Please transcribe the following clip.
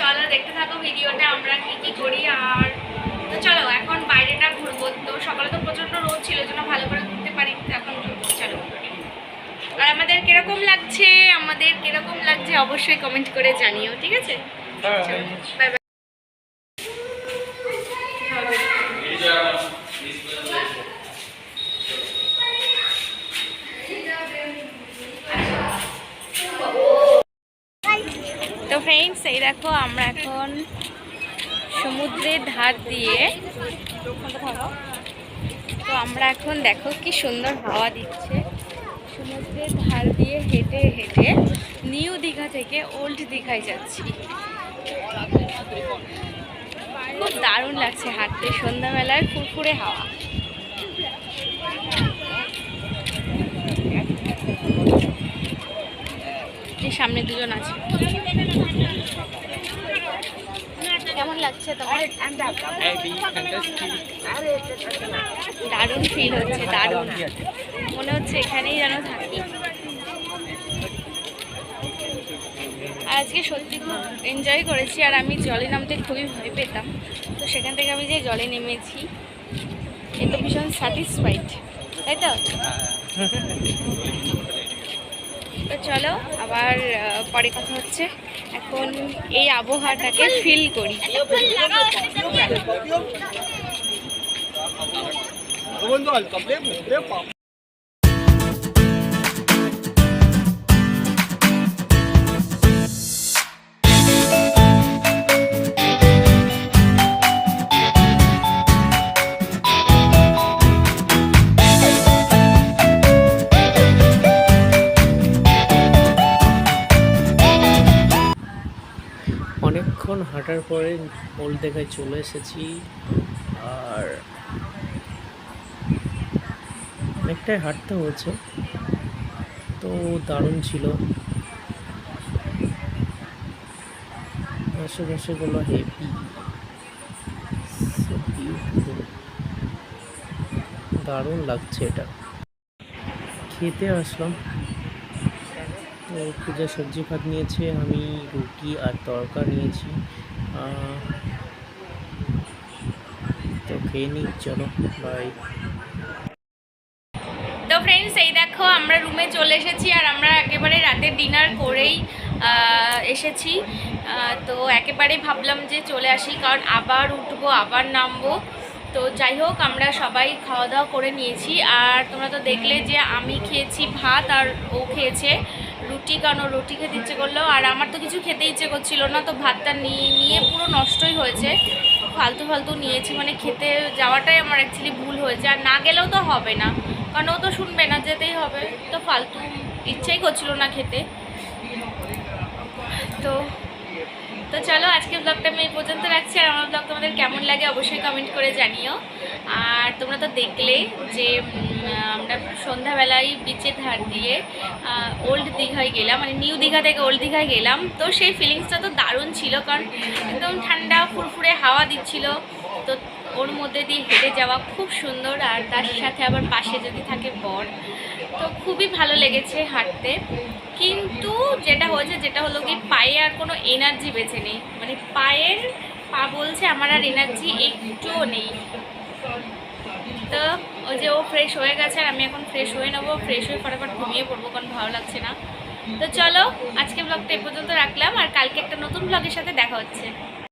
চলো দেখতে থাকো ভিডিওটা আমরা কি কি করি আর তো চলো এখন বাইরেটা ঘুরবো। তো সকালে তো প্রচণ্ড রোদ ছিল জন্য ভালো করে ঘুরতে পারি। এখন চলো। আর আমাদের কীরকম লাগছে? আমাদের কীরকম লাগছে? অবশ্যই কমেন্ট করে জানিও ঠিক আছে? বাই বাই তো ফ্রেন্ডস এই দেখো, আমরা এখন সমুদ্রের ধার দিয়ে তো আমরা এখন দেখো কি সুন্দর হাওয়া দিচ্ছে। সমুদ্রের ধার দিয়ে হেঁটে হেঁটে নিউ দীঘা থেকে ওল্ড দীঘায় যাচ্ছি। খুব দারুণ লাগছে হাঁটতে সন্ধ্যাবেলায় ফুরফুরে হাওয়া। সামনে দুজন আছে। কেমন লাগছে তোমার? দারুণ ফিল হচ্ছে, দারুণ। মনে হচ্ছে এখানেই যেন থাকি। আর আজকে সত্যি খুব এনজয় করেছি, আর আমি জলে নামতে খুবই ভয় পেতাম। তো সেখান থেকে আমি যে জলে নেমেছি এ তো ভীষণ স্যাটিসফাইড তাই তো? তো চলো আবার পরে কথা হচ্ছে। এখন এই আবহাওয়াটাকে ফিল করি। অনেকক্ষণ হাঁটার পরে ওল্ড দেখায় চলে এসেছি। আর অনেকটাই হাঁটতে হয়েছে। তো দারুণ ছিল। আশেপাশেগুলো হেভি দারুণ লাগছে এটা। খেতে আসলাম। পূজা সবজি ভাত নিয়েছে, আমি রুটি আর তরকা নিয়েছি। তো খেয়ে নিই, চলো বাই তো ফ্রেন্ডস এই দেখো, আমরা রুমে চলে এসেছি আর আমরা একেবারে রাতের ডিনার করেই এসেছি। তো একেবারে ভাবলাম যে চলে আসি, কারণ আবার উঠবো, আবার নামবো। তো যাই হোক, আমরা সবাই খাওয়া দাওয়া করে নিয়েছি। আর তোমরা তো দেখলে যে আমি খেয়েছি ভাত আর ও খেয়েছে। রুটি, কারণ রুটি খেতে ইচ্ছে করল আর আমার তো কিছু খেতে ইচ্ছে করছিল না, তো ভাতটা নিয়ে নিয়ে পুরো নষ্টই হয়েছে। ফালতু ফালতু নিয়েছি মানে খেতে যাওয়াটাই আমার অ্যাকচুয়ালি ভুল হয়েছে। আর না গেলেও তো হবে না, কারণ ও তো শুনবে না, যেতেই হবে। তো ফালতু ইচ্ছেই করছিল না খেতে। তো তো চলো আজকে ব্লগটা আমি এই পর্যন্ত তোমাদের কেমন লাগে অবশ্যই কমেন্ট করে জানিও। আর তোমরা তো দেখলে যে আমরা সন্ধ্যাবেলায় বিচের ধার দিয়ে ওল্ড দীঘায় গেলাম মানে নিউ দীঘা থেকে ওল্ড দীঘায় গেলাম। তো সেই ফিলিংসটা তো দারুণ ছিল, কারণ একদম ঠান্ডা, ফুরফুরে হাওয়া দিচ্ছিল। তো ওর মধ্যে দিয়ে হেঁটে যাওয়া খুব সুন্দর, আর তার সাথে আবার পাশে যদি থাকে বর। তো খুবই ভালো লেগেছে হাঁটতে। কিন্তু যেটা হয়েছে, যেটা হলো কি, পায়ে আর কোনো এনার্জি বেছে নেই। মানে পায়ের পা বলছে, আমার আর এনার্জি একটুও নেই। তো ওই যে ও ফ্রেশ হয়ে গেছে আর আমি এখন ফ্রেশ হয়ে নেব ফ্রেশ হয়ে ফটাফট ঘুমিয়ে পড়ব, কারণ ভালো লাগছে না। তো চলো, আজকে ব্লগটা এ পর্যন্ত রাখলাম, আর কালকে একটা নতুন ব্লগের সাথে দেখা হচ্ছে।